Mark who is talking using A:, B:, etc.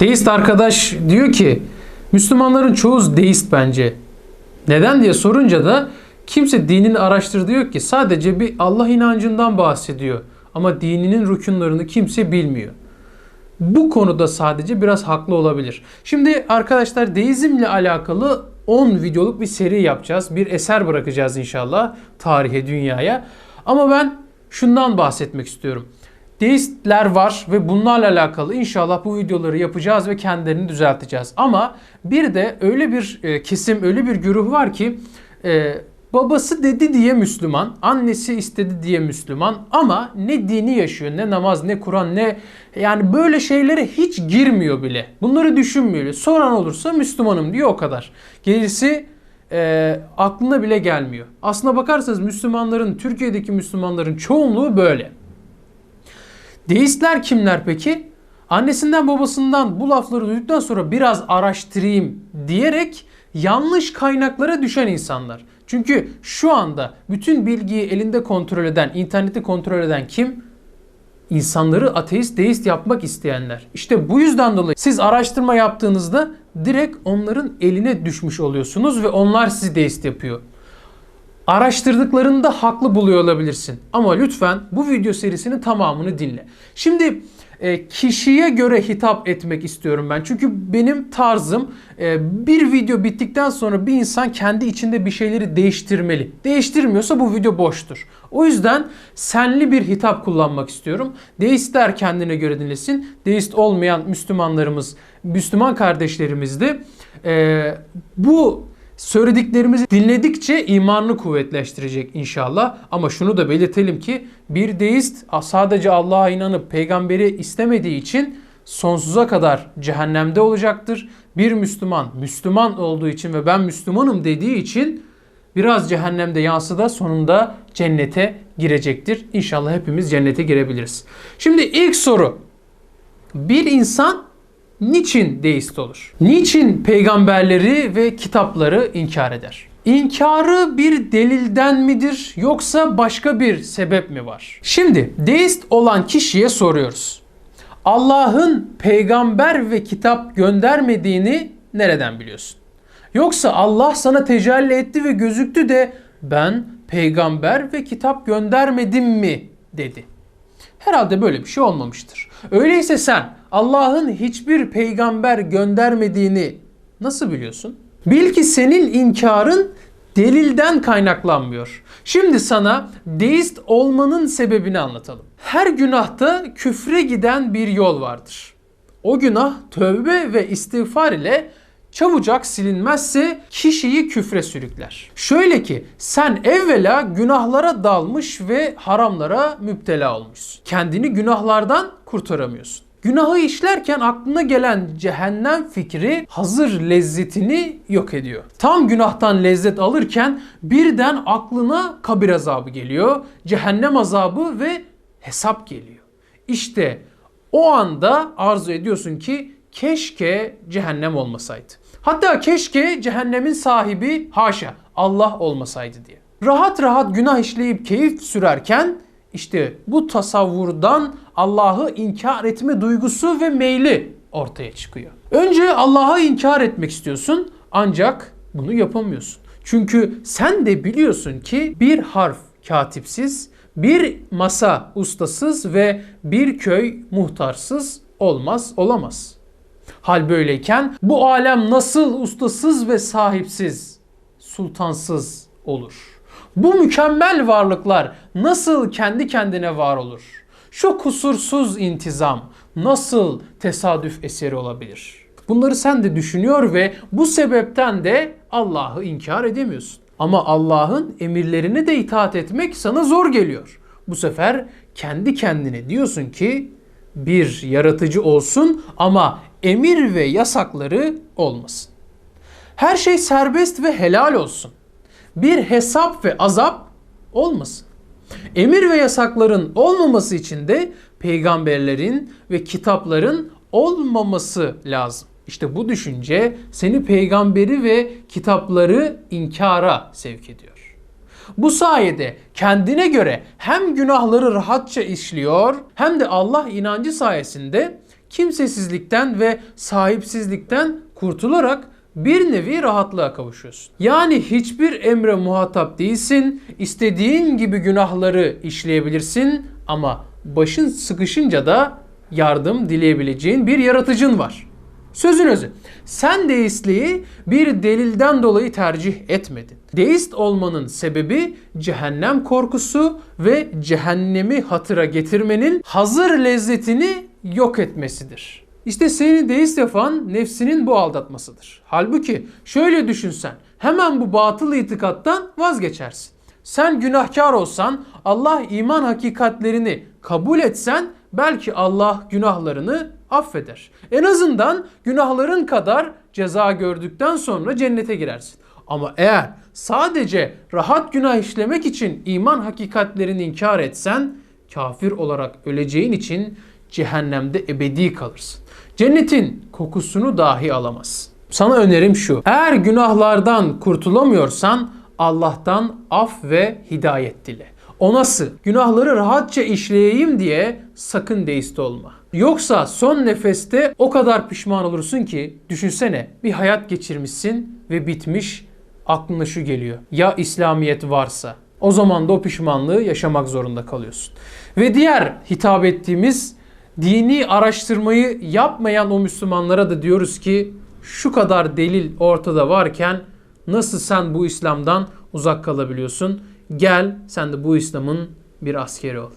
A: Deist arkadaş diyor ki Müslümanların çoğu deist bence. Neden diye sorunca da kimse dinini araştır diyor ki sadece bir Allah inancından bahsediyor. Ama dininin rükunlarını kimse bilmiyor. Bu konuda sadece biraz haklı olabilir. Şimdi arkadaşlar deizmle alakalı 10 videoluk bir seri yapacağız. Bir eser bırakacağız inşallah tarihe, dünyaya. Ama ben şundan bahsetmek istiyorum. Deistler var ve bunlarla alakalı inşallah bu videoları yapacağız ve kendilerini düzelteceğiz. Ama bir de öyle bir e, kesim, öyle bir güruh var ki e, babası dedi diye Müslüman, annesi istedi diye Müslüman ama ne dini yaşıyor, ne namaz, ne Kur'an, ne yani böyle şeylere hiç girmiyor bile. Bunları düşünmüyor. Soran olursa Müslümanım diyor o kadar. Gerisi e, aklına bile gelmiyor. Aslına bakarsanız Müslümanların, Türkiye'deki Müslümanların çoğunluğu böyle. Deistler kimler peki? Annesinden babasından bu lafları duyduktan sonra biraz araştırayım diyerek yanlış kaynaklara düşen insanlar. Çünkü şu anda bütün bilgiyi elinde kontrol eden, interneti kontrol eden kim? İnsanları ateist, deist yapmak isteyenler. İşte bu yüzden dolayı siz araştırma yaptığınızda direkt onların eline düşmüş oluyorsunuz ve onlar sizi deist yapıyor. Araştırdıklarında haklı buluyor olabilirsin. Ama lütfen bu video serisinin tamamını dinle. Şimdi e, kişiye göre hitap etmek istiyorum ben. Çünkü benim tarzım e, bir video bittikten sonra bir insan kendi içinde bir şeyleri değiştirmeli. Değiştirmiyorsa bu video boştur. O yüzden senli bir hitap kullanmak istiyorum. Deistler kendine göre dinlesin. Deist olmayan Müslümanlarımız, Müslüman kardeşlerimiz de e, bu Söylediklerimizi dinledikçe imanını kuvvetleştirecek inşallah. Ama şunu da belirtelim ki bir deist sadece Allah'a inanıp peygamberi istemediği için sonsuza kadar cehennemde olacaktır. Bir Müslüman Müslüman olduğu için ve ben Müslümanım dediği için biraz cehennemde yansı da sonunda cennete girecektir. İnşallah hepimiz cennete girebiliriz. Şimdi ilk soru. Bir insan niçin deist olur? Niçin peygamberleri ve kitapları inkar eder? İnkarı bir delilden midir yoksa başka bir sebep mi var? Şimdi deist olan kişiye soruyoruz. Allah'ın peygamber ve kitap göndermediğini nereden biliyorsun? Yoksa Allah sana tecelli etti ve gözüktü de ben peygamber ve kitap göndermedim mi dedi. Herhalde böyle bir şey olmamıştır. Öyleyse sen Allah'ın hiçbir peygamber göndermediğini nasıl biliyorsun? Bil ki senin inkarın delilden kaynaklanmıyor. Şimdi sana deist olmanın sebebini anlatalım. Her günahta küfre giden bir yol vardır. O günah tövbe ve istiğfar ile çabucak silinmezse kişiyi küfre sürükler. Şöyle ki sen evvela günahlara dalmış ve haramlara müptela olmuşsun. Kendini günahlardan kurtaramıyorsun. Günahı işlerken aklına gelen cehennem fikri hazır lezzetini yok ediyor. Tam günahtan lezzet alırken birden aklına kabir azabı geliyor, cehennem azabı ve hesap geliyor. İşte o anda arzu ediyorsun ki keşke cehennem olmasaydı. Hatta keşke cehennemin sahibi haşa Allah olmasaydı diye. Rahat rahat günah işleyip keyif sürerken işte bu tasavvurdan Allah'ı inkar etme duygusu ve meyli ortaya çıkıyor. Önce Allah'ı inkar etmek istiyorsun ancak bunu yapamıyorsun. Çünkü sen de biliyorsun ki bir harf katipsiz, bir masa ustasız ve bir köy muhtarsız olmaz, olamaz. Hal böyleyken bu alem nasıl ustasız ve sahipsiz, sultansız olur? Bu mükemmel varlıklar nasıl kendi kendine var olur? Şu kusursuz intizam nasıl tesadüf eseri olabilir? Bunları sen de düşünüyor ve bu sebepten de Allah'ı inkar edemiyorsun. Ama Allah'ın emirlerine de itaat etmek sana zor geliyor. Bu sefer kendi kendine diyorsun ki bir yaratıcı olsun ama emir ve yasakları olmasın. Her şey serbest ve helal olsun. Bir hesap ve azap olmasın. Emir ve yasakların olmaması için de peygamberlerin ve kitapların olmaması lazım. İşte bu düşünce seni peygamberi ve kitapları inkara sevk ediyor. Bu sayede kendine göre hem günahları rahatça işliyor hem de Allah inancı sayesinde kimsesizlikten ve sahipsizlikten kurtularak bir nevi rahatlığa kavuşuyorsun. Yani hiçbir emre muhatap değilsin. İstediğin gibi günahları işleyebilirsin ama başın sıkışınca da yardım dileyebileceğin bir yaratıcın var. Sözün özü. Sen deistliği bir delilden dolayı tercih etmedin. Deist olmanın sebebi cehennem korkusu ve cehennemi hatıra getirmenin hazır lezzetini yok etmesidir. İşte seni deist yapan nefsinin bu aldatmasıdır. Halbuki şöyle düşünsen hemen bu batıl itikattan vazgeçersin. Sen günahkar olsan, Allah iman hakikatlerini kabul etsen belki Allah günahlarını affeder. En azından günahların kadar ceza gördükten sonra cennete girersin. Ama eğer sadece rahat günah işlemek için iman hakikatlerini inkar etsen kafir olarak öleceğin için cehennemde ebedi kalırsın. Cennetin kokusunu dahi alamazsın. Sana önerim şu. Eğer günahlardan kurtulamıyorsan Allah'tan af ve hidayet dile. O nasıl? Günahları rahatça işleyeyim diye sakın deist olma. Yoksa son nefeste o kadar pişman olursun ki düşünsene bir hayat geçirmişsin ve bitmiş aklına şu geliyor. Ya İslamiyet varsa? O zaman da o pişmanlığı yaşamak zorunda kalıyorsun. Ve diğer hitap ettiğimiz dini araştırmayı yapmayan o Müslümanlara da diyoruz ki şu kadar delil ortada varken nasıl sen bu İslam'dan uzak kalabiliyorsun? Gel sen de bu İslam'ın bir askeri ol.